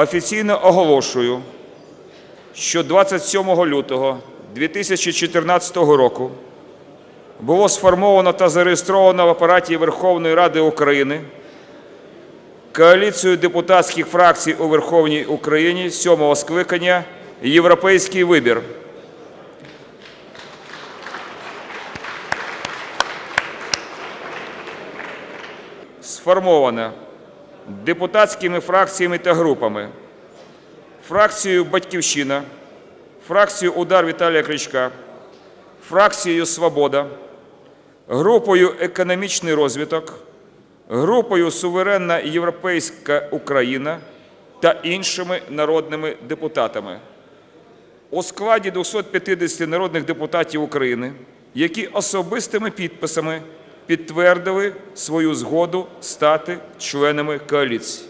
офіційно оголошую, що 27 лютого 2014 року було сформовано та зареєстровано в апараті Верховної Ради України коаліцію депутатських фракцій у Верховній Україні сьомого скликання Європейський вибір. Сформована депутатськими фракціями та групами. Фракцією Батьківщина, фракцією Удар Віталія Кличка, фракцією Свобода, групою Економічний розвиток, групою Суверенна Європейська Україна та іншими народними депутатами. У складі 250 народних депутатів України, які особистими підписами підтвердили свою згоду стати членами коаліції.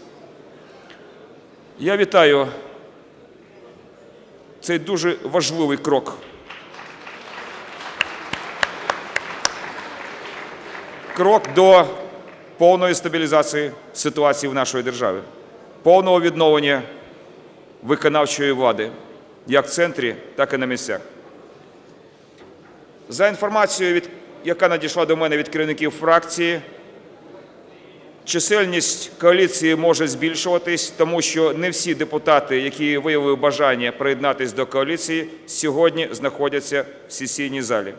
Я вітаю цей дуже важливий крок. Крок до повної стабілізації ситуації в нашій державі, повного відновлення виконавчої влади як в центрі, так і на місцях. За інформацією, від, яка надійшла до мене від керівників фракції, чисельність коаліції може збільшуватись, тому що не всі депутати, які виявили бажання приєднатися до коаліції, сьогодні знаходяться в сесійній залі.